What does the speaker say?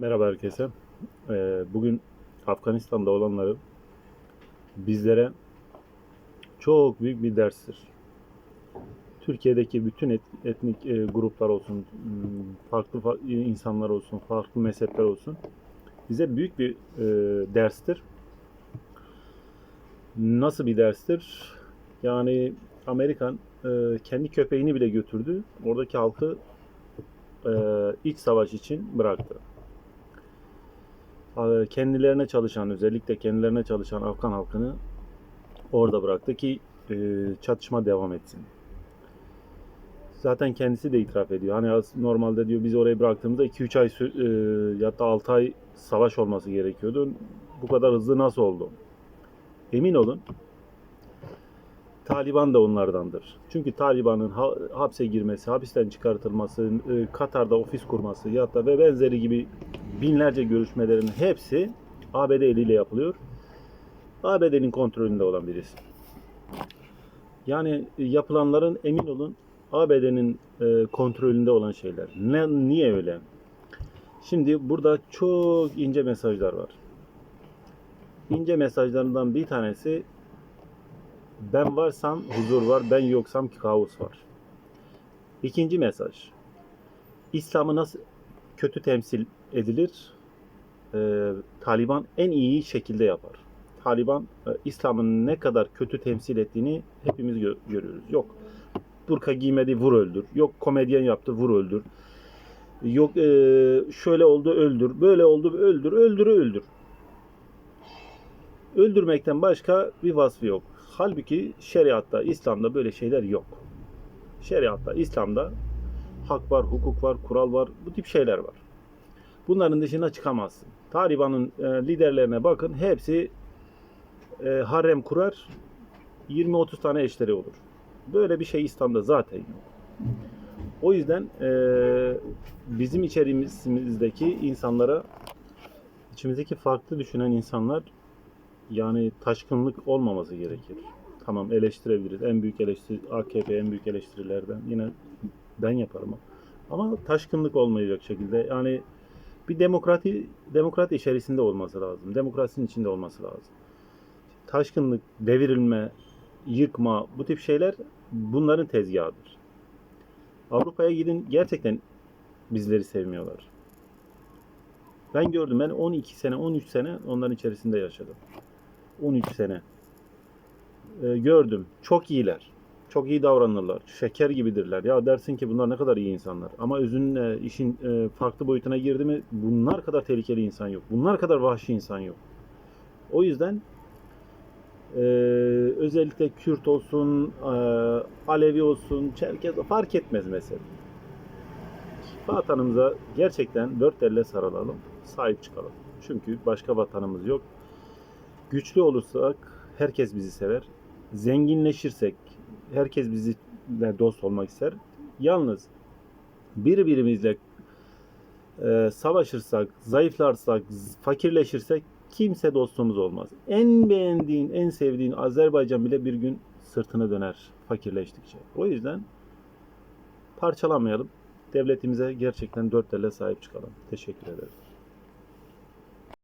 Merhaba herkese. Ee, Bugün Afganistan'da olanları bizlere çok büyük bir derstir. Türkiye'deki bütün et- etnik e, gruplar olsun, m, farklı fa- insanlar olsun, farklı mezhepler olsun bize büyük bir e, derstir. Nasıl bir derstir? Yani Amerikan e, kendi köpeğini bile götürdü. Oradaki halkı iç savaş için bıraktı kendilerine çalışan özellikle kendilerine çalışan Afgan halkını orada bıraktı ki e, çatışma devam etsin. Zaten kendisi de itiraf ediyor. Hani normalde diyor biz orayı bıraktığımızda 2-3 ay e, ya da 6 ay savaş olması gerekiyordu. Bu kadar hızlı nasıl oldu? Emin olun Taliban da onlardandır. Çünkü Taliban'ın ha- hapse girmesi, hapisten çıkartılması, e, Katar'da ofis kurması ya da ve benzeri gibi binlerce görüşmelerin hepsi ABD eliyle yapılıyor. ABD'nin kontrolünde olan birisi. Yani e, yapılanların emin olun ABD'nin e, kontrolünde olan şeyler. Ne, niye öyle? Şimdi burada çok ince mesajlar var. İnce mesajlarından bir tanesi ben varsam huzur var, ben yoksam kaos var. İkinci mesaj. İslam'ı nasıl kötü temsil edilir? Ee, Taliban en iyi şekilde yapar. Taliban e, İslam'ın ne kadar kötü temsil ettiğini hepimiz gö- görüyoruz. Yok burka giymedi vur öldür. Yok komedyen yaptı vur öldür. Yok e, şöyle oldu öldür. Böyle oldu öldür. Öldürü öldür. Öldürmekten başka bir vasfı yok. Halbuki şeriatta, İslam'da böyle şeyler yok. Şeriatta, İslam'da hak var, hukuk var, kural var, bu tip şeyler var. Bunların dışına çıkamazsın. Taliban'ın e, liderlerine bakın, hepsi e, harem kurar, 20-30 tane eşleri olur. Böyle bir şey İslam'da zaten yok. O yüzden e, bizim içeriğimizdeki insanlara, içimizdeki farklı düşünen insanlar yani taşkınlık olmaması gerekir. Tamam eleştirebiliriz. En büyük eleştiri AKP en büyük eleştirilerden yine ben yaparım. Ama taşkınlık olmayacak şekilde yani bir demokrati demokrat içerisinde olması lazım. Demokrasinin içinde olması lazım. Taşkınlık, devirilme, yıkma bu tip şeyler bunların tezgahıdır. Avrupa'ya gidin gerçekten bizleri sevmiyorlar. Ben gördüm. Ben 12 sene, 13 sene onların içerisinde yaşadım. 13 sene. Ee, gördüm. Çok iyiler. Çok iyi davranırlar. Şeker gibidirler. Ya dersin ki bunlar ne kadar iyi insanlar. Ama özün işin e, farklı boyutuna girdi mi bunlar kadar tehlikeli insan yok. Bunlar kadar vahşi insan yok. O yüzden e, özellikle Kürt olsun, e, Alevi olsun, Çerkez fark etmez mesela. Vatanımıza gerçekten dört elle sarılalım, sahip çıkalım. Çünkü başka vatanımız yok. Güçlü olursak herkes bizi sever. Zenginleşirsek herkes bizimle dost olmak ister. Yalnız birbirimizle e, savaşırsak, zayıflarsak, fakirleşirsek kimse dostumuz olmaz. En beğendiğin, en sevdiğin Azerbaycan bile bir gün sırtını döner fakirleştikçe. O yüzden parçalamayalım. Devletimize gerçekten dört elle sahip çıkalım. Teşekkür ederim.